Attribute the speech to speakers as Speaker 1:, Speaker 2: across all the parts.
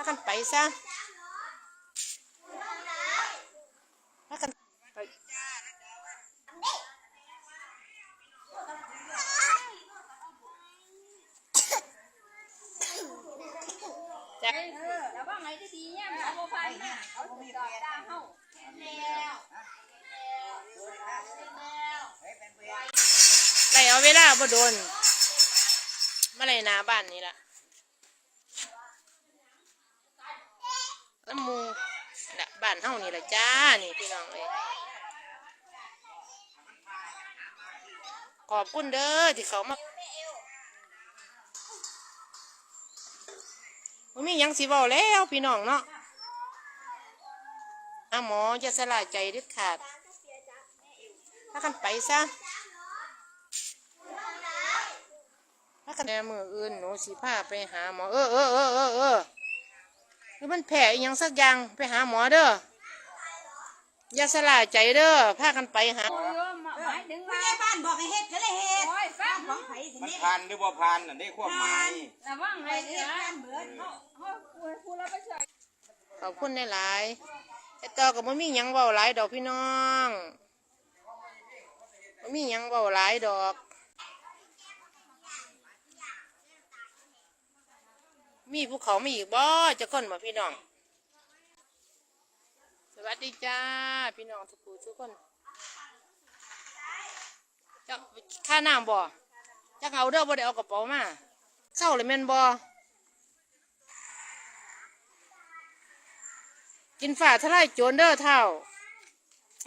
Speaker 1: ถ้ากันไปซะถ้ากันไปจ้ะ
Speaker 2: แล้วว่าไงที่ดีเนี่ยมันเอาไปนะเอาไปดอกด่างเฮาแล้ว
Speaker 1: ไล่เอาเวลาบ่โดนมาไล่หนาบ้านนี่ละ น้ำมูนะบ้านเฮานี่ละจ้า นี่พี่น้องเอ้ยขอบคุณเด้อที่เขามาบ่มียังสิเว้าแล้วพี่น้องเนาะอาหมอจะสลายใจด็ดขาด ถ้ากันไปซะถ้ากันแม่มืออื่นหนูสิพาไปหาหมอ เออเออเออเออ หรือมันแผลอหยังสักอย่างไปหาหมอเด้ออย่าสลายใจเด้อพากันไปหา
Speaker 2: โอ้ยหมายถึง
Speaker 3: ผู้
Speaker 2: ว่า
Speaker 3: ใหญ่บ้านบอกให้เฮ็ดก็เลยเฮ็ด
Speaker 2: โอ้ยฟัง
Speaker 3: ของไผสิ
Speaker 4: มัน
Speaker 3: เนี่ย
Speaker 4: พันหรือบ่พันน่ะได้ควบหมาย
Speaker 2: แล้วว่าไง
Speaker 3: ไป
Speaker 2: เนี่
Speaker 3: เฮ็
Speaker 2: ย
Speaker 3: ดบ้านเบิด
Speaker 2: เฮาเฮาคุยคุยแล้วไปใส่
Speaker 1: ขอบคุณหลายๆแต่ต่อกับมันมีหยังเบาหลายดอกพี่น้องมันมีหยังเบาหลายดอก มีภูเขามีอีกบ่จะก้นมาพี่น้อง สวัสดีจ้า พี่น้องทุกผู้ทุกคนจะค่าน้ำบ่จะเอาเด้อบ่ได้เอากระเป๋ามาเศร้าเลยแม่นบ่กินฝ่าทลายโจรเด้อเท่า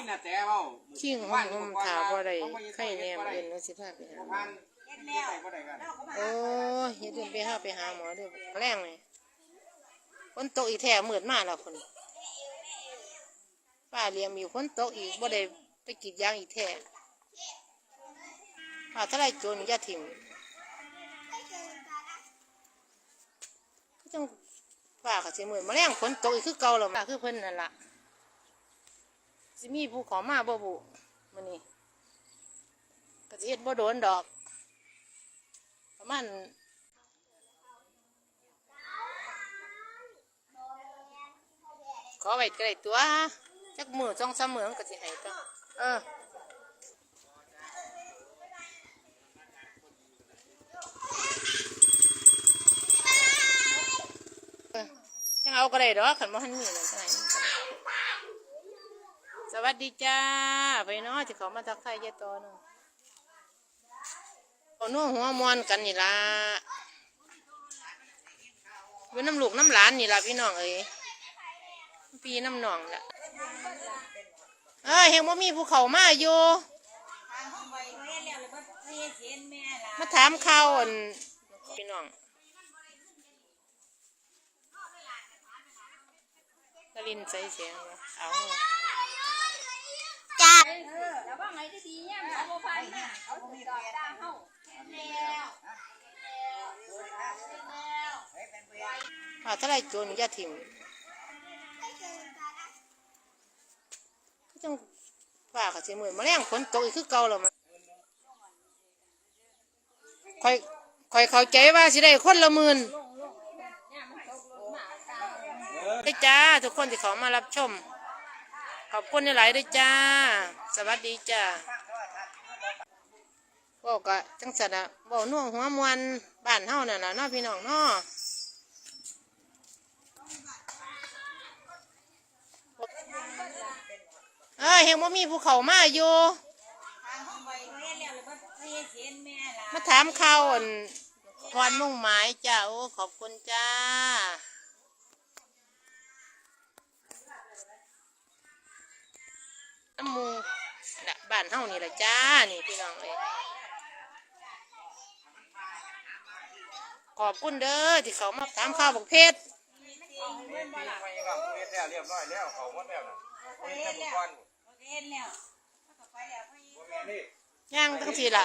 Speaker 4: นี่น่ะแต่เว้า
Speaker 1: ชิงห้องห้องถาบ่ได้ไข่แนมเอ็นสิพาไปหาหมอ
Speaker 4: พัน
Speaker 3: เฮ็ดแล้ว
Speaker 4: บ่ได้กัน
Speaker 3: เราก็มา
Speaker 1: โอ้ยอย่าเดินไปหาไปหาหมอเด้อแรงเลยฝนตกอีแท้มืดมาแล้วคนป้าเลี้ยงมีฝนตกอีกบ่ได้ไปกรีดยางอีแท้ป้าทลายโจรอย่าถิ่มก็จังป้าก็สิมืดมาแรงฝนตกอีกคือเก่าแล้วป้าคือเพิ่นนั่นล่ะ สิมีผู้ขอมาบ่บุมื้อนี้ก็สิเฮ็ดบ่โดนดอก ประมาณขอไว้ก็ได้ตัวจักมือจ้องสามมือก็สิให้ตัวเออเออจังเอาก็ได้ดอกขันมาหันมีนั่นจังไงส วัสดีจ้า ไปเนาะที่เขามาทักทายยายตอเนาะเอานัวหัวมอนกันนี่ละเป็นน้ำลูกน้ำหลานนี่ละพี่น้องเอ้ยปีน้ำหนองล่ะเอ้ยเฮงว่ามีภูเขามาอยู่
Speaker 3: มา
Speaker 1: ถามข่าวอันพี่น้องกลินใส่เสียงเอา
Speaker 3: จ้า
Speaker 2: เออแล้วว่าไงที่ดีเนี่ยมันเอาไปนะเอาไปดอกดาเฮาแล้ว
Speaker 1: ป้าทลายโจรอย่าถิ่มก็จังป้าก็สิมือมาแรงฝนตกอีกคือเก่าแล้วมันคอยคอยเข้าใจว่าสิได้คนละหมื่น
Speaker 2: เนี่ยมันตกลงมาตาม
Speaker 1: ด้จ้า ทุกคนที่เขามารับชม ขอบคุณหลายๆด้วยจ้า สวัสดีจ้าบอกกะจังสันอะบอกน่วงหัวมวนบ้านเฮานั่นน่ะนาะพี่น้องเนาะเอ้ยเฮงว่ามีภูเขามาอยู่มาถามข่าวอันพรมุ่งหมายจ้า โอ้ ขอบคุณจ้า น้ำหมูน่ะบ้านเฮานี่แหละจ้า นี่พี่น้องเลยขอบคุณเด้อที่เขามาถามข่าวบอกเพชร
Speaker 4: ไปครับเฮ็ดแล้วเรียบร้อยแล้วเขาหมดแล้วน่ะเฮ็ดแต่บุกร
Speaker 3: เฮ็ดแล้วเขาก็ไปแล้วไป
Speaker 4: บ่แม่นนี่
Speaker 1: ย่างทั้งทีล่ะ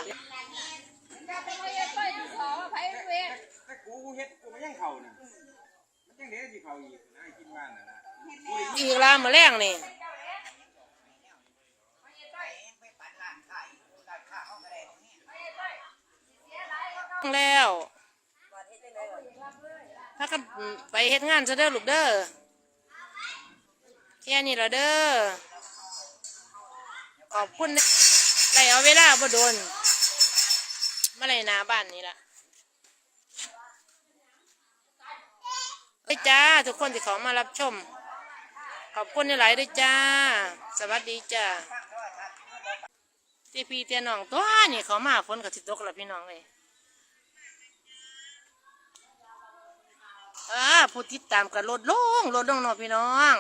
Speaker 2: จะไปเฮ็ดไปสอว่าไผเวท
Speaker 4: แต่กูกูเฮ็ดกูไม่ยังเข้าน่ะมันจังได๋สิเข้าอีกนะกินบ้านน่ะนะ
Speaker 1: อีกลามาแรงนี่ แล้วถ้ากันไปเฮ็ดงานซะเด้อลูกเด้อแค่นี้ละเด้อขอบคุณนะไรเอาเวลาบ่โดนมาไรหนาบ้านนี่ละเฮ้ยจ้า ทุกคนที่ขามารับชม ขอบคุณหลายด้วยจ้า สวัสดีจ้าที่พี่เตียน้องตัวนี่เขามาฝนกับสิตกแล้วพี่น้องเลย อ่าผู้ติดตามกันลดลงลดลงเนาะพี่น้อง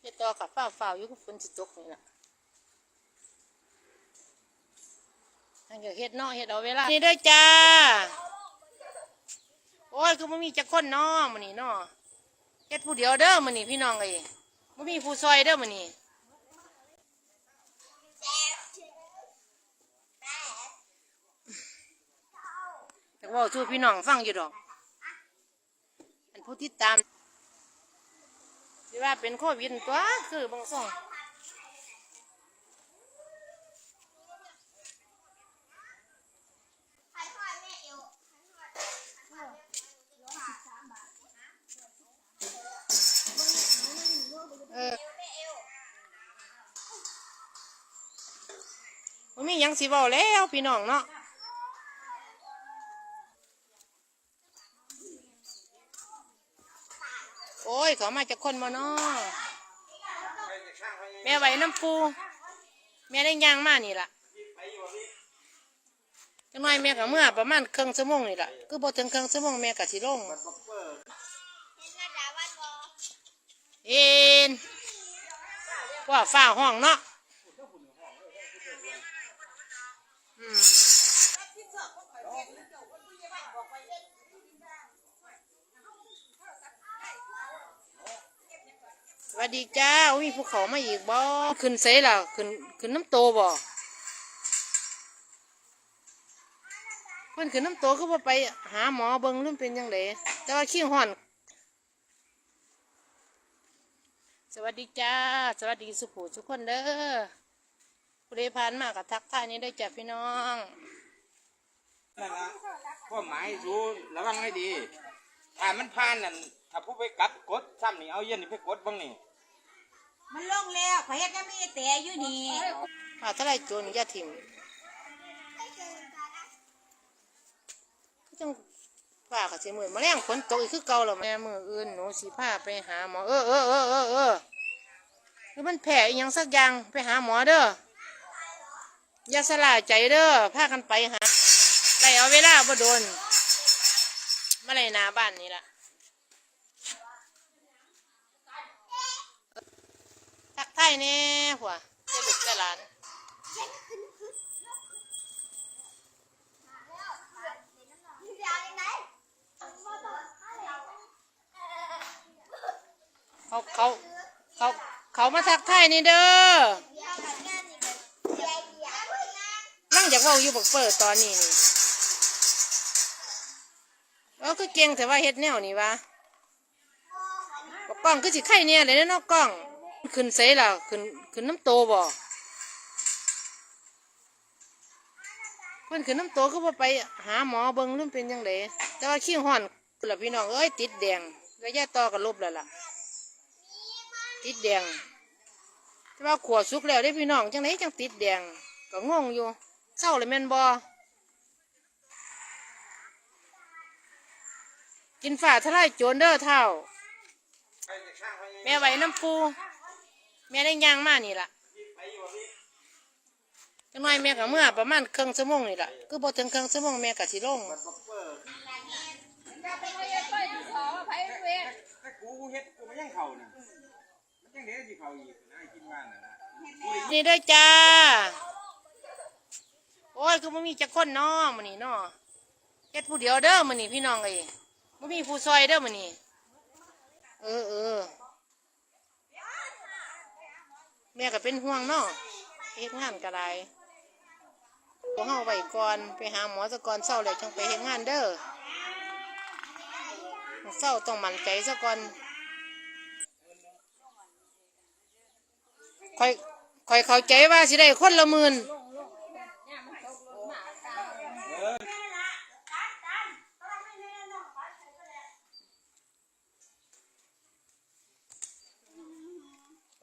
Speaker 1: เฮ็ดต่อกับฝ้าฝ้าอยู่กับฝนสิตกนี่ล่ะทางเดี๋ยวเฮ็ดเนาะเฮ็ดเอาเวลา นี่เด้อจ้า โอ้ย คือบ่มีจักคนเนาะมื้อนี้เนาะเฮ็ดผู้เดียวเด้อมื้อนี้พี่น้องเอ้ยบ่มีผู้ซอยเด้อมื้อนี้ ว่าชูพี่น้องฟังอยู่ดอก อันผู้ติดตามที่ว่าเป็นโควิดตัวคือบางส่งเออมันมียังสิเว้าแล้วพี่น้องเนาะ โอ้ ยเขามาจากคนมาเนาะแม่ไหวน้ำปู แม่ได้ย่างมานี่ล่ะจังน้อยแม่กับเมื่อประมาณครึ่งชั่วโมงนี่ล่ะคือบ่ถึงครึ่งชั่วโมงแม่กับสิลงเอ็นว่าฝ้าห้องเนาะ วัสดีจ้ามีภูเขามาอีกบ่ขึ้นเสล่ะขึ้นขึ้นน้ำโตบ่เพิ่นขึ้นน้ำโตก็บ่าไปหาหมอเบิ่งเรื่องเป็นยังไงแต่ว่าขี้ห่อน สวัสดีจ้า สวัสดีสุภูทุกคนเด้อผู้ใดผ่านมากับทักทายนี้ได้จ้ะพี่น้อง
Speaker 4: นั่นละความหมายสูระวังให้ดี ถ้ามันผ่านนั่นถ้าผู้ไปกัดกดซ้ำนี่เอาเย็นนี่ไปกดบ้างนี่
Speaker 3: มันลงแล้วขอยเฮ็ดยังมีแต่อยู่นี่
Speaker 1: อ่าถ้าไรโจรอย่าถิ่มก็จังป้าก็สิมือมาแรงฝนตกอีกคือเก่าแล้วแม่มืออื่นหนูสิพาไปหาหมอเออเออเออเออเออคือมันแผลอหยังสักอย่างไปหาหมอเด้ออย่าสลาใจเด้อพากันไปหาไรเอาเวลาบ่โดนมาไรหนาบ้านนี่ละ ทักทายแน่หัวเจะลูกเจะหลานเขาเขาเขาเขามาทักทายนี่เด้อนั่งอยากเว่าอยู่บักเปิดตอนนี้นี่เออคือเก่งแต่ว่าเฮ็ดแนวนี่วะกล้องคือสิไข่เนี่ยเลยเนาะกล้อง ขึ้นเสล่ะขึ้นขึ้นน้ำโตบ่เพิ่นขึ้นน้ำโตก็บ่ไปหาหมอเบิ่งรื่องเป็นยังไงแต่ว่าขี้ห่อนล่ะพี่น้องเอ้ยติดแดงระยะต่อกับลบแล้วล่ะ ติดแดง แต่ว่าขวดสุกแล้วได้พี่น้องจังไหนจังติดแดงก็งงอยู่เศร้าเลยแม่นบอกินฝ่าทลายโจรเด้อเท่า แม่ไหวน้ำปู แม่ได้ย่างมานี่ล่ะจังน้อยแม่กับเมื่อประมาณครึ่งชั่วโมงนี่ล่ะคือบ่ถึงครึ่งชั่วโมงแม่กับสิลง
Speaker 2: จะไปเฮ็ดไปอยู่ขอว่าไผเวท
Speaker 4: แต่กูกูเฮ็ดกูไม่ยังเข่านี่มันยังเด็ดสิเข่าอีกนะกินว่านน่ะนะ
Speaker 1: นี่เด้อจ้า โอ้ยคือบ่มีจักคนเนาะมื้อนี้เนาะเฮ็ดผู้เดียวเด้อมื้อนี้พี่น้องเอ้ยบ่มีผู้ซอยเด้อมื้อนี้เออเออ แม่ก็เป็นห่วงเนาะเฮ็ดงานก็ได้บ่เฮาไว้ก่อนไปหาหมอซะก่อนเศร้าแล้วจังไปเฮ็ดงานเด้อเศร้าต้องมั่นใจซะก่อนค่อยค่อยเข้าใจว่าสิได้คนละหมื่น